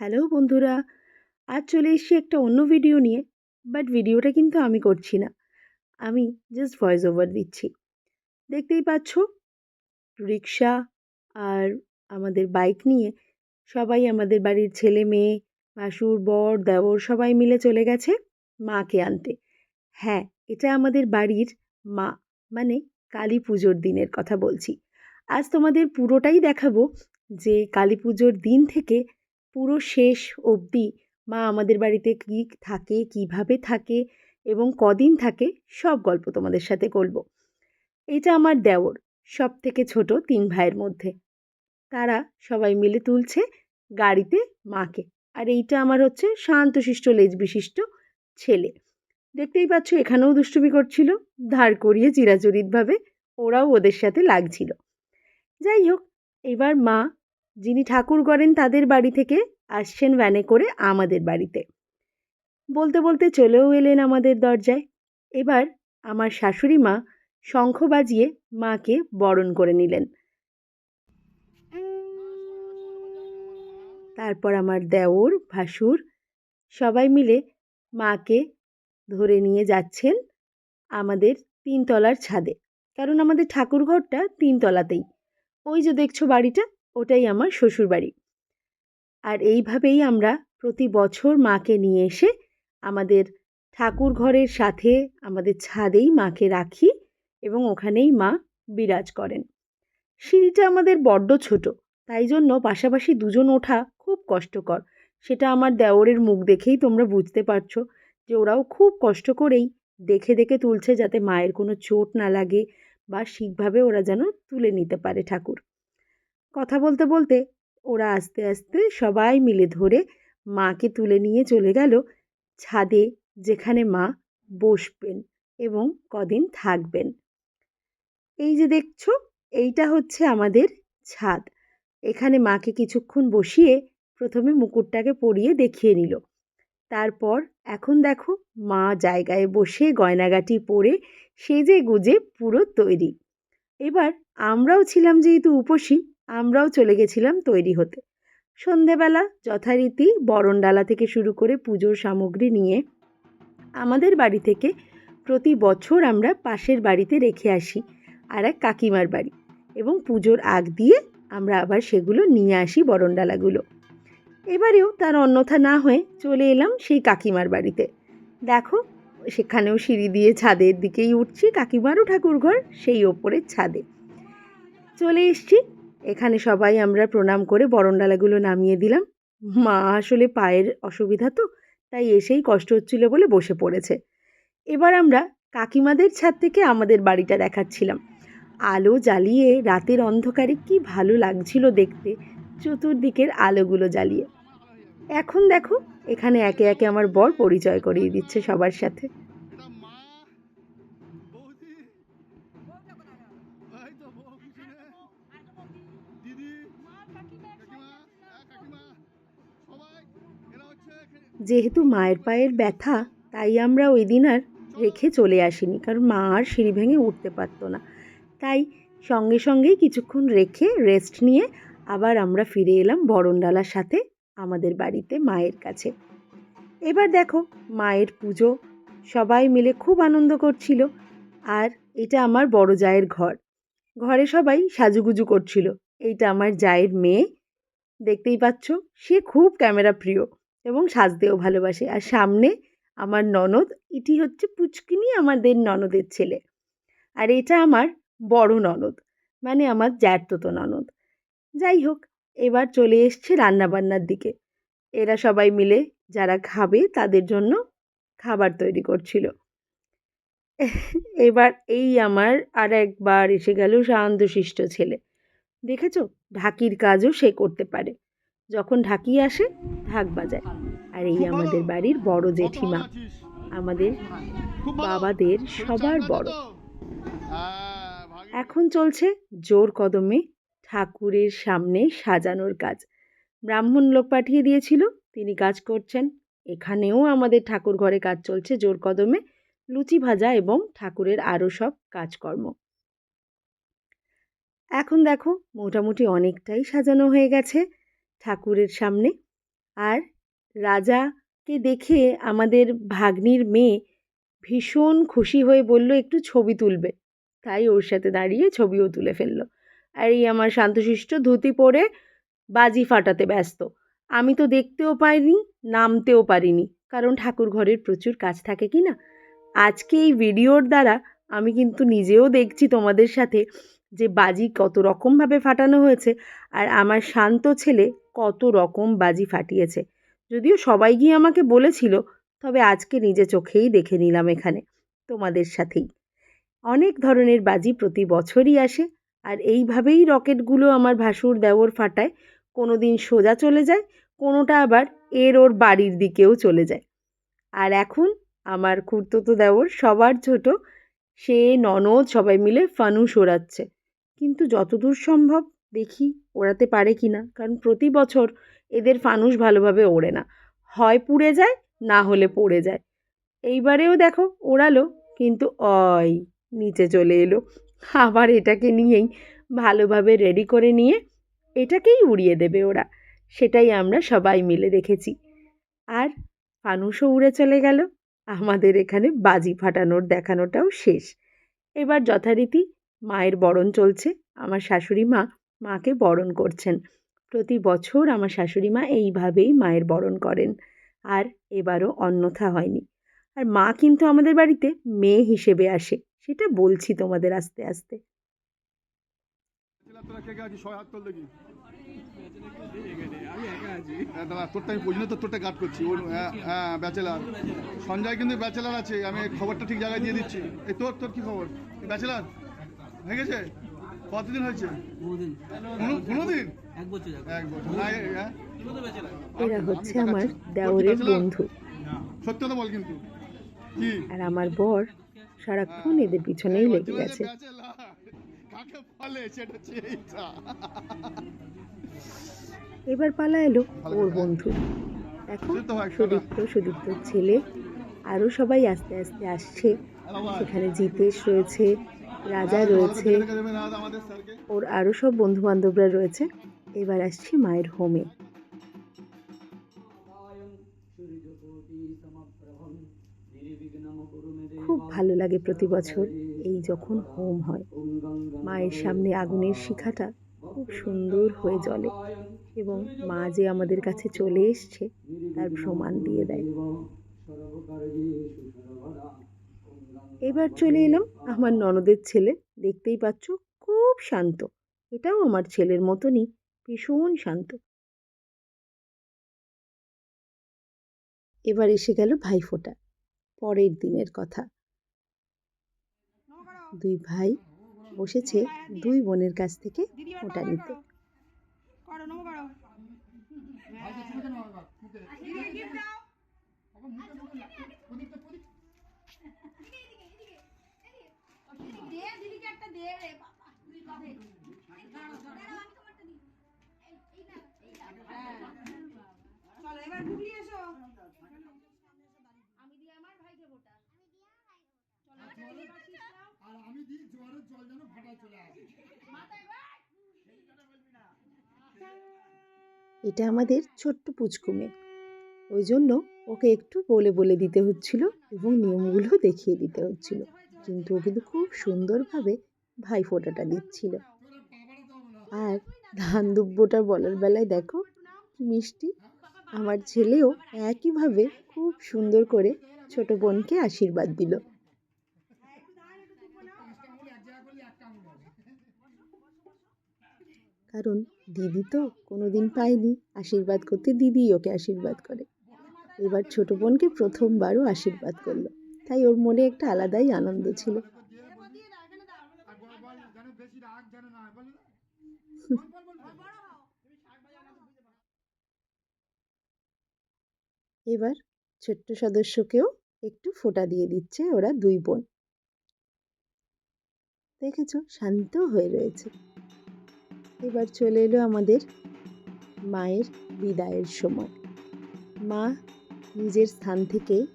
Hello বন্ধুরা, আজ চলে এসেছি একটা অন্য ভিডিও নিয়ে বাট ভিডিওটা কিন্তু আমি করছি না। আমি জাস্ট ভয়েস ওভার দিচ্ছি। দেখতেই পাচ্ছ রিক্সা আর আমাদের বাইক নিয়ে সবাই আমাদের বাড়ির ছেলে মেয়ে, ভাসুর, বর দেওর সবাই মিলে চলে গেছে মাকে আনতে। হ্যাঁ এটা আমাদের বাড়ির মা মানে কালী পুজোর দিনের কথা বলছি। আজ তোমাদের পুরোটাই দেখাবো যে কালী পুজোর দিন থেকে পুরো শেষ অবধি মা আমাদের বাড়িতে কী থাকে, কীভাবে থাকে এবং কদিন থাকে সব গল্প তোমাদের সাথে বলব এটা আমার দেওর সব থেকে ছোট তিন ভাইয়ের মধ্যে। তারা সবাই মিলে তুলছে গাড়িতে মাকে। আর এইটা আমার হচ্ছে শান্তশিষ্ট লেজ বিশিষ্ট ছেলে। দেখতেই পাচ্ছ এখানেও দুষ্টুমি করছিল, ধার করিয়ে চিরাচরিতভাবে ওরাও ওদের সাথে লাগছিল। যাই হোক, এবার মা যিনি ঠাকুর করেন তাদের বাড়ি থেকে আসছেন ভ্যানে করে আমাদের বাড়িতে। বলতে বলতে চলেও এলেন আমাদের দরজায়। এবার আমার শাশুড়ি মা শঙ্খ বাজিয়ে মাকে বরণ করে নিলেন। তারপর আমার দেওর, ভাসুর সবাই মিলে মাকে ধরে নিয়ে যাচ্ছেন আমাদের তিনতলার ছাদে। কারণ আমাদের ঠাকুর ঘরটা তিনতলাতেই। ওই যে দেখছ বাড়িটা ওটাই আমার শ্বশুরবাড়ি। আর এইভাবেই আমরা প্রতি বছর মাকে নিয়ে এসে আমাদের ঠাকুর ঘরের সাথে আমাদের ছাদেই মাকে রাখি এবং ওখানেই মা বিরাজ করেন। সিঁড়িটা আমাদের বড্ড ছোট, তাই জন্য পাশাপাশি দুজন ওঠা খুব কষ্টকর। সেটা আমার দেওরের মুখ দেখেই তোমরা বুঝতে পারছ যে ওরাও খুব কষ্ট করেই দেখে দেখে তুলছে যাতে মায়ের কোনো চোট না লাগে বা ঠিকভাবে ওরা যেন তুলে নিতে পারে ঠাকুর। কথা বলতে বলতে ওরা আস্তে আস্তে সবাই মিলে ধরে মাকে তুলে নিয়ে চলে গেল ছাদে যেখানে মা বসবেন এবং কদিন থাকবেন। এই যে দেখছ, এইটা হচ্ছে আমাদের ছাদ। এখানে মাকে কিছুক্ষণ বসিয়ে প্রথমে মুকুটটাকে পরিয়ে দেখিয়ে নিল। তারপর এখন দেখো মা জায়গায় বসে গয়নাগাটি পরে সেজে গুজে পুরো তৈরি। এবার আমরাও ছিলাম যেহেতু উপসী আমরাও চলে গেছিলাম তৈরি হতে। সন্ধেবেলা যথারীতি বরণডালা থেকে শুরু করে পুজোর সামগ্রী নিয়ে আমাদের বাড়ি থেকে প্রতি বছর আমরা পাশের বাড়িতে রেখে আসি আর এক কাকিমার বাড়ি এবং পুজোর আগ দিয়ে আমরা আবার সেগুলো নিয়ে আসি বরণডালাগুলো। এবারেও তার অন্যথা না হয়ে চলে এলাম সেই কাকিমার বাড়িতে। দেখো, সেখানেও সিঁড়ি দিয়ে ছাদের দিকেই উঠছি কাকিমারও ঠাকুরঘর, সেই ওপরের ছাদে। চলে এসছি এখানে সবাই আমরা প্রণাম করে বরণডালাগুলো নামিয়ে দিলাম। মা আসলে পায়ের অসুবিধা তো, তাই এসেই কষ্ট হচ্ছিল বলে বসে পড়েছে। এবার আমরা কাকিমাদের ছাদ থেকে আমাদের বাড়িটা দেখাচ্ছিলাম। আলো জ্বালিয়ে রাতের অন্ধকারে কি ভালো লাগছিল দেখতে, চতুর্দিকের আলোগুলো জ্বালিয়ে। এখন দেখো, এখানে একে একে আমার বর পরিচয় করিয়ে দিচ্ছে সবার সাথে। যেহেতু মায়ের পায়ের ব্যথা, তাই আমরা ওই দিন আর রেখে চলে আসিনি, কারণ মা আর সিঁড়ি ভেঙে উঠতে পারতো না। তাই সঙ্গে সঙ্গেই কিছুক্ষণ রেখে রেস্ট নিয়ে আবার আমরা ফিরে এলাম বরণডালার সাথে আমাদের বাড়িতে মায়ের কাছে। এবার দেখো, মায়ের পুজো, সবাই মিলে খুব আনন্দ করছিল, আর এটা আমার বড় জায়ের ঘর। ঘরে সবাই সাজুগুজু করছিল, এইটা আমার জায়ের মেয়ে, দেখতেই পাচ্ছ, সে খুব ক্যামেরা প্রিয়। এবং সাজতেও ভালোবাসে। আর সামনে আমার ননদ এটি হচ্ছে পুচকিনি আমাদের ননদের ছেলে। আর এটা আমার বড় ননদ মানে আমার জ্যাঠতো ননদ। যাই হোক, এবার চলে এসছে রান্নাবান্নার দিকে। এরা সবাই মিলে যারা খাবে তাদের জন্য খাবার তৈরি করছিল। এবার এই আমার আর একবার এসে গেল শান্তশিষ্ট ছেলে। দেখেছ, ঢাকির কাজও সে করতে পারে। যখন ঢাকি আসে ঢাক বাজায়। আর এই আমাদের বাড়ির বড় জেঠিমা। আমাদের বাবাদের সবার বড়। এখন চলছে জোর কদমে ঠাকুরের সামনে সাজানোর কাজ। ব্রাহ্মণ লোক পাঠিয়ে দিয়েছিল তিনি কাজ করছেন। এখানেও আমাদের ঠাকুর ঘরে কাজ চলছে জোর কদমে। লুচি ভাজা এবং ঠাকুরের আরও সব কাজকর্ম। এখন দেখো মোটামুটি অনেকটাই সাজানো হয়ে গেছে। ঠাকুরের সামনে। আর রাজাকে দেখে আমাদের ভাগ্নির মেয়ে ভীষণ খুশি হয়ে বলল, একটু ছবি তুলবে। তাই ওর সাথে দাঁড়িয়ে ছবিও তুলে ফেলল। আর এই আমার শান্তশিষ্ট ধুতি পরে বাজি ফাটাতে ব্যস্ত। আমি তো দেখতেও পাইনি, নামতেও পারিনি, কারণ ঠাকুর ঘরের প্রচুর কাজ থাকে কি না? আজকে এই ভিডিওর দ্বারা আমি কিন্তু নিজেও দেখছি তোমাদের সাথে যে বাজি কত রকমভাবে ফাটানো হয়েছে আর আমার শান্ত ছেলে কত রকম বাজি ফাটিয়েছে। যদিও সবাই গিয়ে আমাকে বলেছিল, তবে আজকে নিজে চোখেই দেখে নিলাম এখানে তোমাদের সাথেই। অনেক ধরনের বাজি প্রতি বছরই আসে আর এইভাবেই রকেটগুলো আমার ভাসুর দেওর ফাটায়। কোনো দিন সোজা চলে যায়, কোনোটা আবার এর ওর বাড়ির দিকেও চলে যায়। আর এখন আমার খুড়তুতো দেওর সবার ছোট, সে ননদ সবাই মিলে ফানুস ওড়াচ্ছে। কিন্তু যতদূর সম্ভব দেখি ওড়াতে পারে কি না। কারণ প্রতি বছর এদের ফানুস ভালোভাবে ওড়ে না। হয় পুড়ে যায়, না হলে পড়ে যায়। এইবারেও দেখো ওড়ালো, কিন্তু অয়, নিচে চলে এলো। আবার এটাকে নিয়েই ভালোভাবে রেডি করে নিয়ে এটাকেই উড়িয়ে দেবে ওরা। সেটাই আমরা সবাই মিলে দেখেছি। আর ফানুসও উড়ে চলে গেল। আমাদের এখানে বাজি ফাটানোর দেখানোটাও শেষ। এবার যথারীতি মায়ের বরণ চলছে। আমার শাশুড়ি মা মাকে বরণ করছেন। প্রতি বছর আমার শাশুড়ি মা এইভাবেই মায়ের বরণ করেন। আর এবারও অন্যথা হয়নি। আর মা কিন্তু আমাদের বাড়িতে মেয়ে হিসেবে আসে। সেটা বলছি তোমাদের আস্তে আস্তে। হ্যাঁ হ্যাঁ হ্যাঁ সঞ্জয় কিন্তু ব্যাচেলার আছে। আমি খবরটা ঠিক জায়গায় দিয়ে দিচ্ছি। এই তোর তোর কি খবর? ব্যাচেলার? হয়ে গেছে কতদিন হয়েছে? বহুদিন। কোনো- কোনো দিন? এক বছর এক বছর। না, এ- হ্যাঁ? এরা হচ্ছে আমার দেওরের বন্ধু। সত্যি কথা বল কিন্তু। আর আমার বর সারাক্ষণ এদের পিছনেই লেগে গেছে। এবার পালা এলো ওর বন্ধু। এখন হয়, সুদীপ্ত সুদীপ্তর ছেলে। আরও সবাই আস্তে আস্তে আসছে। সেখানে জিতেশ রয়েছে। রাজা রয়েছে ওর আরও সব বন্ধু বান্ধবরা রয়েছে। এবার আসছি মায়ের হোমে খুব ভালো লাগে প্রতি বছর এই যখন হোম হয়। মায়ের সামনে আগুনের শিখাটা খুব সুন্দর হয়ে জ্বলে এবং মা যে আমাদের কাছে চলে এসছে, তার প্রমাণ দিয়ে দেয়। এবার চলে এলাম আমার ননদের ছেলে। দেখতেই পাচ্ছ খুব শান্ত। এটাও আমার ছেলের মতনই ভীষণ শান্ত। এবার এসে গেল ভাইফোঁটা পরের দিনের কথা। দুই ভাই বসেছে দুই বোনের কাছ থেকে ফোঁটা নিতে করো নমো করো দে আমি দিই জোয়ারের জল যেন ফাটায় চলে আসে এটা আমাদের ছোট্ট পুচকুমে। ওই জন্য ওকে একটু বলে বলে দিতে হচ্ছিল এবং নিয়মগুলো দেখিয়ে দিতে হচ্ছিল। কিন্তু ও কিন্তু খুব সুন্দরভাবে ভাইফোঁটাটা দিচ্ছিল। আর ধান দুব্বটা বলার বেলায় দেখো মিষ্টি। আমার ছেলেও একইভাবে খুব সুন্দর করে ছোট বোনকে আশীর্বাদ দিল। কারণ দিদি তো কোনো দিন পায়নি, আশীর্বাদ করতে দিদি ওকে আশীর্বাদ করে। এবার ছোট বোনকে প্রথমবারও আশীর্বাদ করল। তাই ওর মনে একটা আলাদাই আনন্দ ছিল আর বল বল যেন বেশি রাগ যেন না হয় বল এবার ছোট্ট সদস্যকেও একটু ফোঁটা দিয়ে দিচ্ছে ওরা দুই বোন। দেখেছ শান্ত হয়ে রয়েছে। এবার চলে এলো আমাদের মায়ের বিদায়ের সময়। মা নিজের স্থান থেকে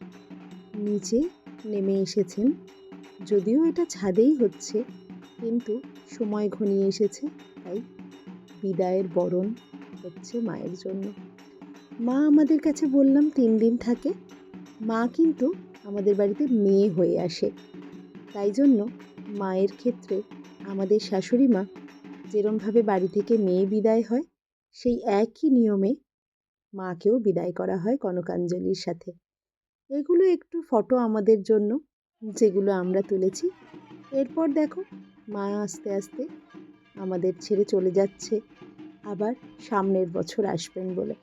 নিচে নেমে এসেছেন যদিও এটা ছাদেই হচ্ছে। কিন্তু সময় ঘনিয়ে এসেছে, তাই বিদায়ের বরণ হচ্ছে মায়ের জন্য। মা আমাদের কাছে বললাম তিন দিন থাকে। মা কিন্তু আমাদের বাড়িতে মেয়ে হয়ে আসে। তাই জন্য মায়ের ক্ষেত্রে আমাদের শাশুড়ি মা যেরমভাবে বাড়ি থেকে মেয়ে বিদায় হয়, সেই একই নিয়মে মাকেও বিদায় করা হয় কনকাঞ্জলির সাথে। এগুলো একটু ফটো আমাদের জন্য, যেগুলো আমরা তুলেছি। এরপর দেখো মা আস্তে আস্তে আমাদের ছেড়ে চলে যাচ্ছে। আবার সামনের বছর আসবেন বলে।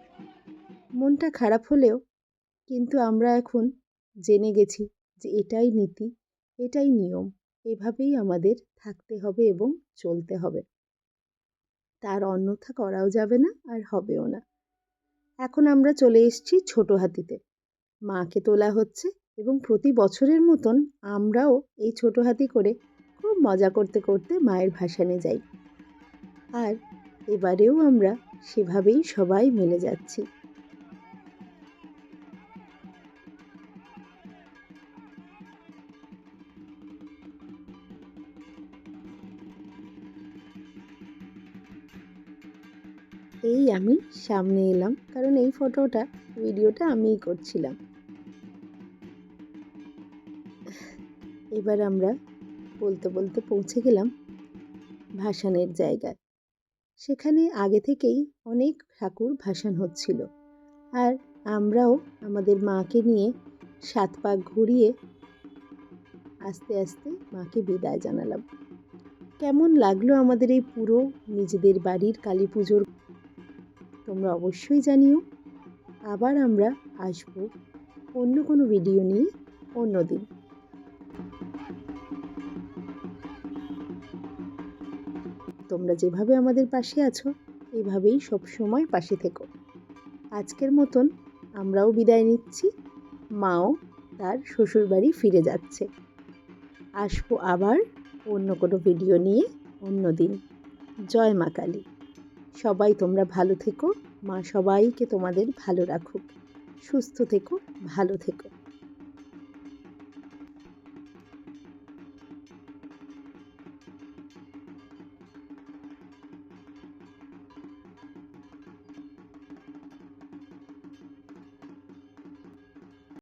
মনটা খারাপ হলেও কিন্তু আমরা এখন জেনে গেছি যে এটাই নীতি, এটাই নিয়ম, এভাবেই আমাদের থাকতে হবে এবং চলতে হবে। তার অন্যথা করাও যাবে না আর হবেও না। এখন আমরা চলে এসেছি ছোট হাতিতে। মাকে তোলা হচ্ছে এবং প্রতি বছরের মতন আমরাও এই ছোট হাতি করে খুব মজা করতে করতে মায়ের ভাসানে যাই। আর এবারেও আমরা সেভাবেই সবাই মিলে যাচ্ছি। এই আমি সামনে এলাম, কারণ এই ফটোটা, ভিডিওটা আমিই করছিলাম। এবার আমরা বলতে বলতে পৌঁছে গেলাম ভাসানের জায়গায়। সেখানে আগে থেকেই অনেক ঠাকুর ভাসান হচ্ছিল আর আমরাও আমাদের মাকে নিয়ে সাত পাক ঘুরিয়ে আস্তে আস্তে মাকে বিদায় জানালাম। কেমন লাগল আমাদের এই পুরো নিজেদের বাড়ির কালী পুজোর? তোমরা অবশ্যই জানিও। আবার আমরা আসব অন্য কোনো ভিডিও নিয়ে অন্য দিন তোমরা যেভাবে আমাদের পাশে আছো, এভাবেই সব সময় পাশে থেকো। আজকের মতন আমরাও বিদায় নিচ্ছি। মাও তার শ্বশুরবাড়ি ফিরে যাচ্ছে। আসব আবার অন্য কোনো ভিডিও নিয়ে অন্য দিন। জয় মা কালী। সবাই তোমরা ভালো থেকো। মা সবাইকে তোমাদের ভালো রাখুক। সুস্থ থেকো, ভালো থেকো।